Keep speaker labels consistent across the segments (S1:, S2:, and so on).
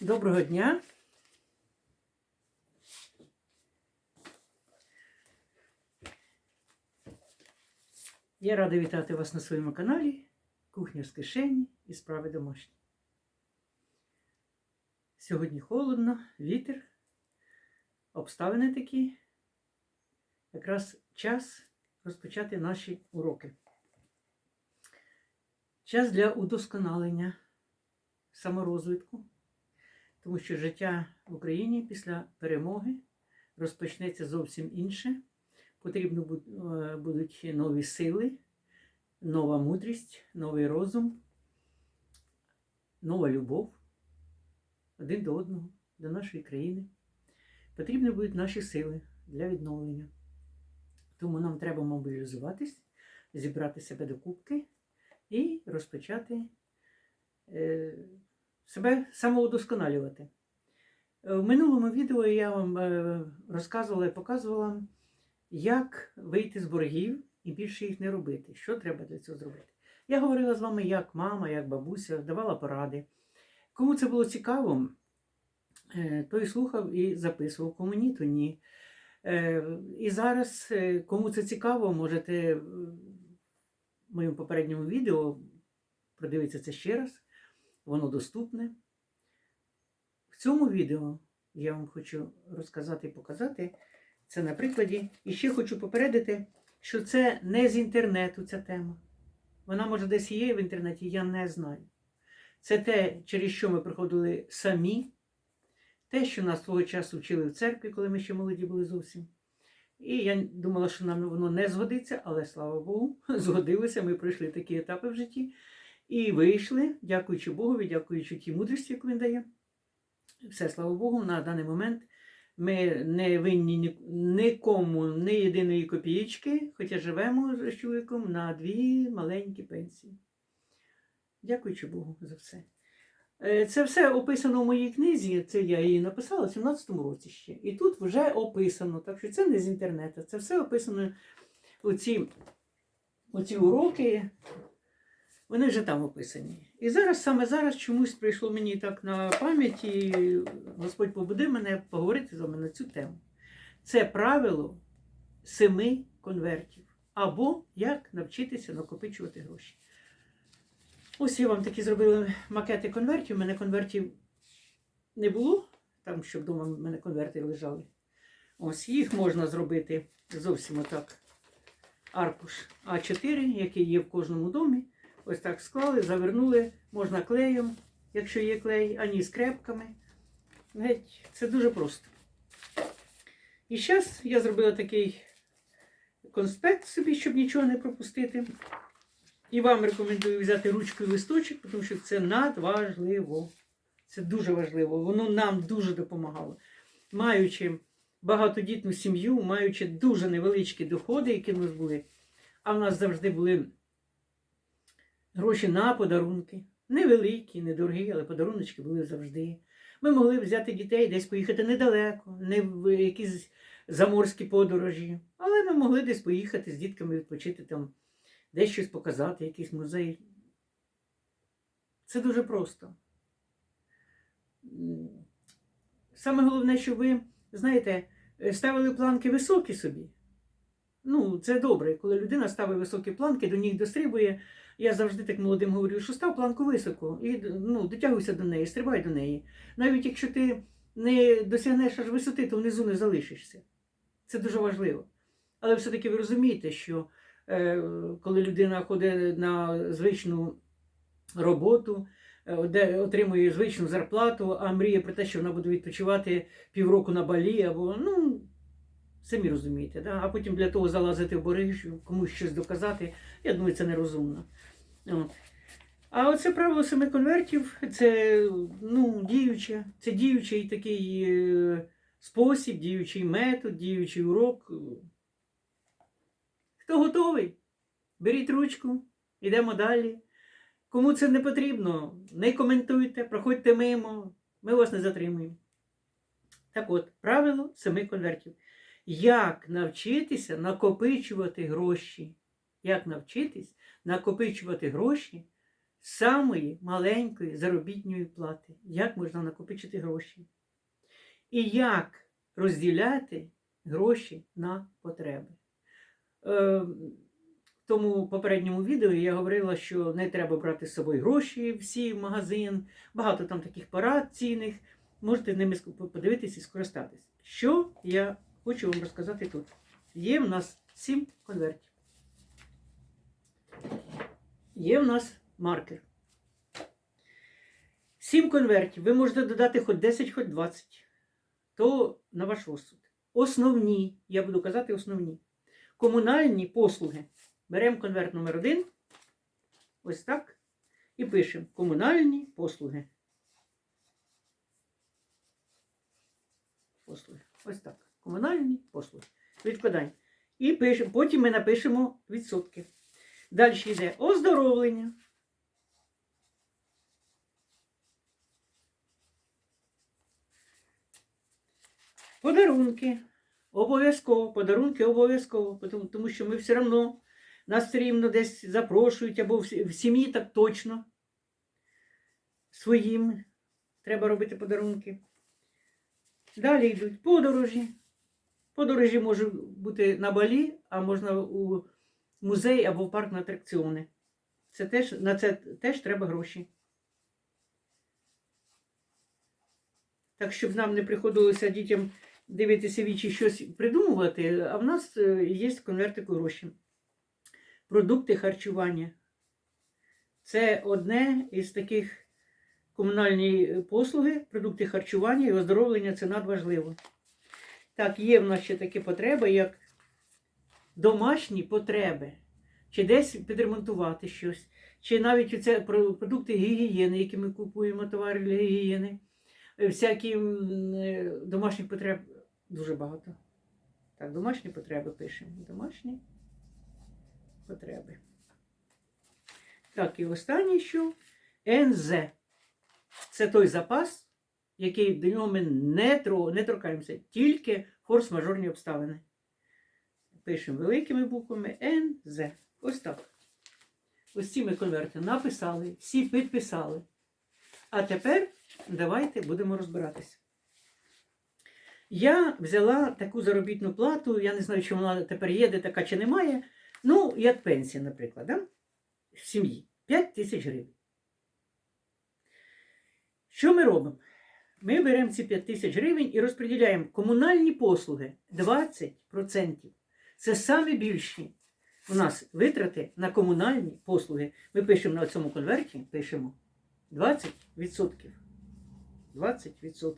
S1: Доброго дня. Я рада вітати вас на своєму каналі Кухня з кишені і справи домашні. Сьогодні холодно, вітер, обставини такі. Якраз час розпочати наші уроки. Час для удосконалення, саморозвитку тому що життя в Україні після перемоги розпочнеться зовсім інше. Потрібно е, будуть нові сили, нова мудрість, новий розум, нова любов один до одного, до нашої країни. Потрібні будуть наші сили для відновлення. Тому нам треба мобілізуватись, зібрати себе до кубки і розпочати. Себе самоудосконалювати. Е, В минулому відео я вам е, розказувала і показувала, як вийти з боргів і більше їх не робити. Що треба для цього зробити? Я говорила з вами як мама, як бабуся, давала поради. Кому це було цікаво, е, той слухав і записував, кому ні, то ні. І зараз, кому це цікаво, можете в моєму попередньому відео продивитися це ще раз воно доступне. В цьому відео я вам хочу розказати і показати це на прикладі. І ще хочу попередити, що це не з інтернету ця тема. Вона, може, десь є в інтернеті, я не знаю. Це те, через що ми проходили самі, те, що нас свого часу вчили в церкві, коли ми ще молоді були зовсім. І я думала, що нам воно не згодиться, але слава Богу, згодилося. Ми пройшли такі етапи в житті. І вийшли, дякуючи Богові, дякуючи тій мудрості, яку він дає. Все, слава Богу, на даний момент ми не винні нікому ні єдиної копієчки, хоча живемо з чоловіком на дві маленькі пенсії. Дякуючи Богу за все. Е, Це все описано в моїй книзі, це я її написала в 17-му році ще. І тут вже описано, так що це не з інтернету, це все описано оці, оці уроки, вони вже там описані. І зараз, саме зараз, чомусь прийшло мені так на пам'ять, і Господь побудив мене поговорити з вами на цю тему. Це правило семи конвертів. Або як навчитися накопичувати гроші. Ось я вам такі зробила макети конвертів. У мене конвертів не було, там, щоб вдома в мене конверти лежали. Ось їх можна зробити зовсім отак. Аркуш А4, який є в кожному домі. Ось так склали, завернули, можна клеєм, якщо є клей, ані скрепками. Геть, це дуже просто. І зараз я зробила такий конспект собі, щоб нічого не пропустити. І вам рекомендую взяти ручку і листочок, тому що це надважливо. Це дуже важливо. Воно нам дуже допомагало. Маючи багатодітну сім'ю, маючи дуже невеличкі доходи, які в нас були, а в нас завжди були гроші на подарунки. Невеликі, недорогі, але подаруночки були завжди. Ми могли взяти дітей десь поїхати недалеко, не в якісь заморські подорожі. Але ми могли десь поїхати з дітками відпочити там, десь щось показати, якийсь музей. Це дуже просто. Саме головне, що ви, знаєте, ставили планки високі собі. Ну, це добре, коли людина ставить високі планки, до них дострибує. Я завжди так молодим говорю, що став планку високо і ну, дотягуйся до неї, стрибай до неї. Навіть якщо ти не досягнеш аж висоти, то внизу не залишишся. Це дуже важливо. Але все-таки ви розумієте, що е, коли людина ходить на звичну роботу, е, де отримує звичну зарплату, а мріє про те, що вона буде відпочивати півроку на балі, або ну, самі розумієте, да? а потім для того залазити в борги, комусь щось доказати, я думаю, це нерозумно. А оце правило семи конвертів це ну, діюче, це діючий такий е, спосіб, діючий метод, діючий урок. Хто готовий? Беріть ручку, йдемо далі. Кому це не потрібно, не коментуйте, проходьте мимо, ми вас не затримуємо. Так от, правило семи конвертів. Як навчитися накопичувати гроші? Як навчитись накопичувати гроші самої маленької заробітної плати. Як можна накопичити гроші? І як розділяти гроші на потреби. Е, в тому попередньому відео я говорила, що не треба брати з собою гроші всі в магазин, багато там таких порад цінних. Можете ними подивитись і скористатись. Що я хочу вам розказати тут? Є в нас 7 конвертів. Є в нас маркер. 7 конвертів. Ви можете додати хоч 10, хоч 20. То на ваш розсуд. Основні, я буду казати основні. Комунальні послуги. Беремо конверт номер 1 Ось так. І пишемо комунальні послуги. Послуги. Ось так. Комунальні послуги. Відкладаємо. І пишемо. Потім ми напишемо відсотки. Далі йде оздоровлення. Подарунки. Обов'язково, подарунки обов'язково, тому, тому що ми все одно нас все рівно десь запрошують, або в сім'ї так точно. Своїм треба робити подарунки. Далі йдуть подорожі. Подорожі можуть бути на балі, а можна у музей або в парк на атракціони. Це теж, на це теж треба гроші. Так, щоб нам не приходилося дітям дивитися вічі щось придумувати, а в нас е, є в конвертику гроші. Продукти харчування. Це одне із таких комунальні послуги, продукти харчування і оздоровлення це надважливо. Так, є в нас ще такі потреби, як домашні потреби, чи десь підремонтувати щось, чи навіть це продукти гігієни, які ми купуємо, товари для гігієни. Е, Всякі е, домашніх потреб дуже багато. Так, домашні потреби пишемо. Домашні потреби. Так, і останнє що? НЗ. Це той запас, який до нього ми не, не торкаємося, тільки форс-мажорні обставини. Пишемо великими буквами НЗ. Ось так. Ось ці ми конверти написали, всі підписали. А тепер давайте будемо розбиратися. Я взяла таку заробітну плату, я не знаю, чи вона тепер є, де така чи немає. Ну, як пенсія, наприклад, да? в сім'ї 5 тисяч гривень. Що ми робимо? Ми беремо ці 5 тисяч гривень і розподіляємо комунальні послуги 20%. Це саме більші у нас витрати на комунальні послуги. Ми пишемо на цьому конверті, пишемо 20%. 20%.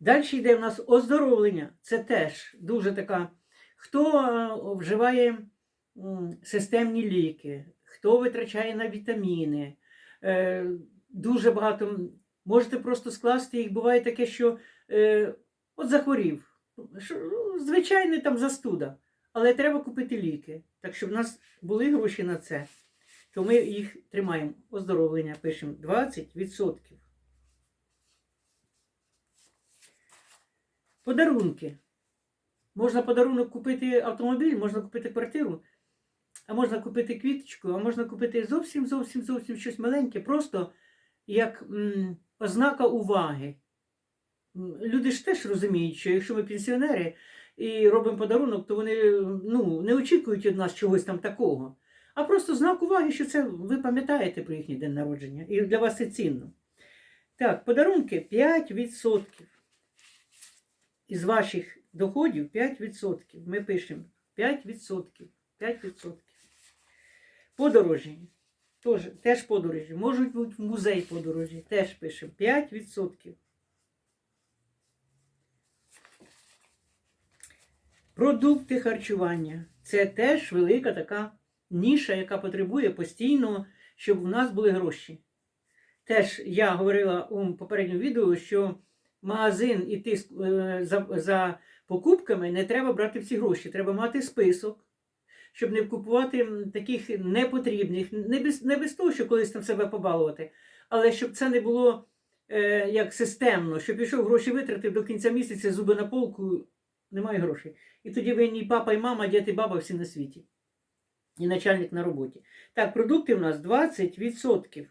S1: Далі йде у нас оздоровлення. Це теж дуже така. Хто е, вживає системні ліки, хто витрачає на вітаміни. Дуже багато. Можете просто скласти їх. Буває таке, що е, от захворів. Ну, Звичайний там застуда. Але треба купити ліки. Так що в нас були гроші на це, то ми їх тримаємо. Оздоровлення пишемо 20%. Подарунки. Можна подарунок купити автомобіль, можна купити квартиру, а можна купити квіточку, а можна купити зовсім зовсім зовсім щось маленьке, просто як м, ознака уваги. Люди ж теж розуміють, що якщо ми пенсіонери і робимо подарунок, то вони ну, не очікують від нас чогось там такого. А просто знак уваги, що це ви пам'ятаєте про їхній день народження, і для вас це цінно. Так, подарунки 5%. Із ваших доходів 5%. Ми пишемо 5%. 5%. Подорожі. Теж, теж подорожі. Можуть бути в музей подорожі. Теж пишемо 5%. Продукти харчування. Це теж велика така ніша, яка потребує постійно, щоб у нас були гроші. Теж я говорила у попередньому відео, що магазин іти е, за, за покупками не треба брати всі гроші. Треба мати список, щоб не купувати таких непотрібних, не без, не без того, що колись там себе побалувати, але щоб це не було е, як системно, щоб пішов гроші витратив до кінця місяця зуби на полку, немає грошей. І тоді винні папа і мама, дід і баба всі на світі. і начальник на роботі. Так, продукти у нас 20%.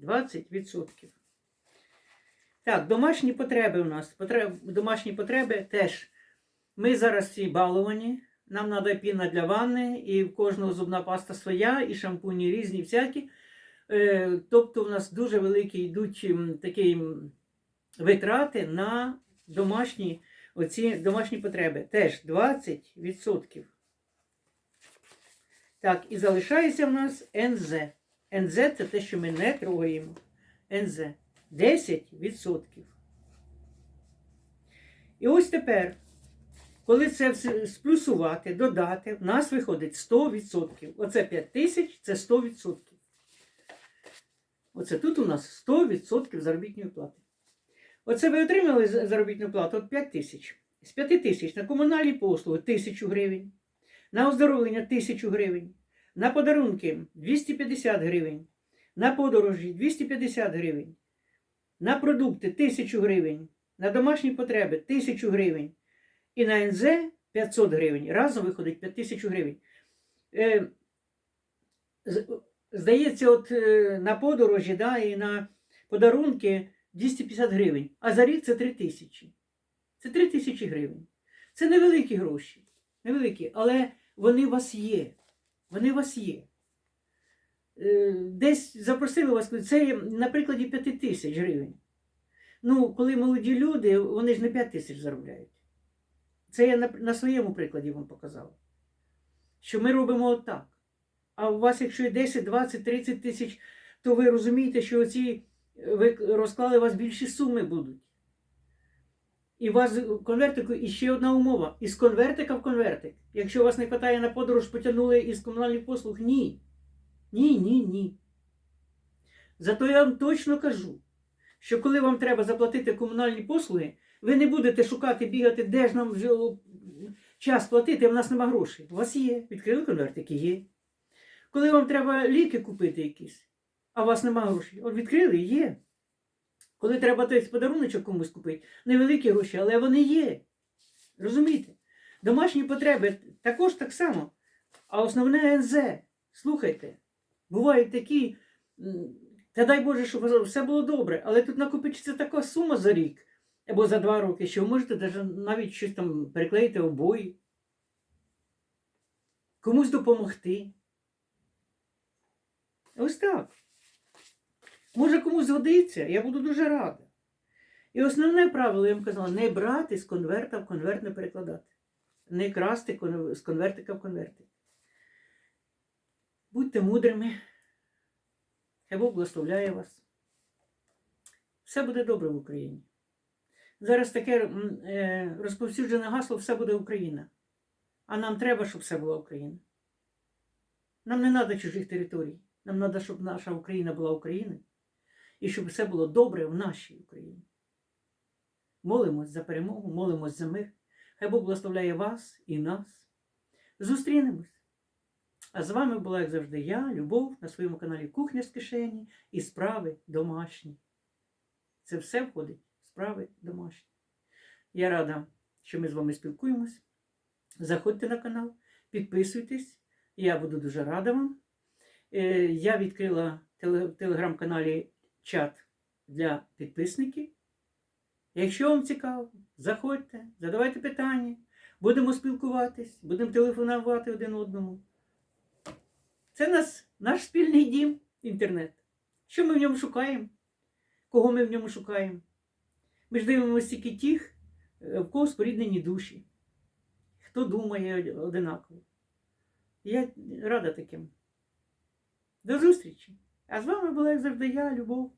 S1: 20%. Так, домашні потреби у нас. Потреб, домашні потреби теж. Ми зараз всі баловані. Нам треба піна для ванни, і в кожного зубна паста своя, і шампуні різні, всякі. Е, тобто, у нас дуже великі йдуть такі витрати на домашні, оці домашні потреби. Теж 20%. Так, і залишається в нас НЗ. НЗ це те, що ми не трогаємо. НЗ 10%. І ось тепер, коли це все сплюсувати, додати, в нас виходить 100%. Оце 5 тисяч це 100%. Оце тут у нас 100% заробітної плати. Оце ви отримали заробітну плату от 5 тисяч. З 5 тисяч на комунальні послуги 1000 гривень, на оздоровлення 1000 гривень, на подарунки 250 гривень, на подорожі 250 гривень, на продукти 1000 гривень, на домашні потреби 1000 гривень і на НЗ 500 гривень. Разом виходить 5000 гривень. Е, здається, от е, на подорожі да, і на подарунки 250 гривень, а за рік це 3 тисячі. Це 3 тисячі гривень. Це невеликі гроші, невеликі, але вони у вас є. Вони у вас є. Е, Десь запросили вас, це на прикладі 5 тисяч гривень. Ну, коли молоді люди, вони ж не 5 тисяч заробляють. Це я на, на своєму прикладі вам показала. Що ми робимо отак. А у вас, якщо є 10, 20, 30 тисяч, то ви розумієте, що оці ви розклали, у вас більші суми будуть. І у вас в конвертику і ще одна умова. Із конвертика в конвертик. Якщо вас не вистачає на подорож, потягнули із комунальних послуг, ні. Ні, ні, ні. Зато я вам точно кажу, що коли вам треба заплатити комунальні послуги, ви не будете шукати, бігати, де ж нам час платити, а в нас нема грошей. У вас є, відкрили конвертики, є. Коли вам треба ліки купити якісь, а у вас нема грошей, от відкрили, є. Коли треба той подаруночок комусь купити, невеликі гроші, але вони є. Розумієте? Домашні потреби також так само. А основне НЗ. Слухайте, бувають такі, та дай Боже, щоб все було добре, але тут накопичиться така сума за рік або за два роки, що ви можете навіть щось там переклеїти обої, комусь допомогти. Ось так. Може комусь згодиться, я буду дуже рада. І основне правило, я вам казала, не брати з конверта в конверт не перекладати. Не красти з конвертика в конвертик. Будьте мудрими. Хай Бог благословляє вас. Все буде добре в Україні. Зараз таке е, розповсюджене гасло все буде Україна. А нам треба, щоб все була Україна. Нам не треба чужих територій. Нам треба, щоб наша Україна була Україною. І щоб все було добре в нашій Україні. Молимось за перемогу, молимось за мир. Хай Бог благословляє вас і нас. Зустрінемось. А з вами була, як завжди, я, Любов, на своєму каналі Кухня з кишені і справи домашні. Це все входить справи домашні. Я рада, що ми з вами спілкуємось. Заходьте на канал, підписуйтесь, я буду дуже рада вам. Е, Я відкрила в телеграм-каналі чат для підписників. Якщо вам цікаво, заходьте, задавайте питання, будемо спілкуватись, будемо телефонувати один одному. Це нас, наш спільний дім, інтернет. Що ми в ньому шукаємо? Кого ми в ньому шукаємо? Ми ж дивимося тільки тих, е, в кого споріднені душі, хто думає одинаково. Я рада таким. До зустрічі! А з вами була, як завжди, я, Любов.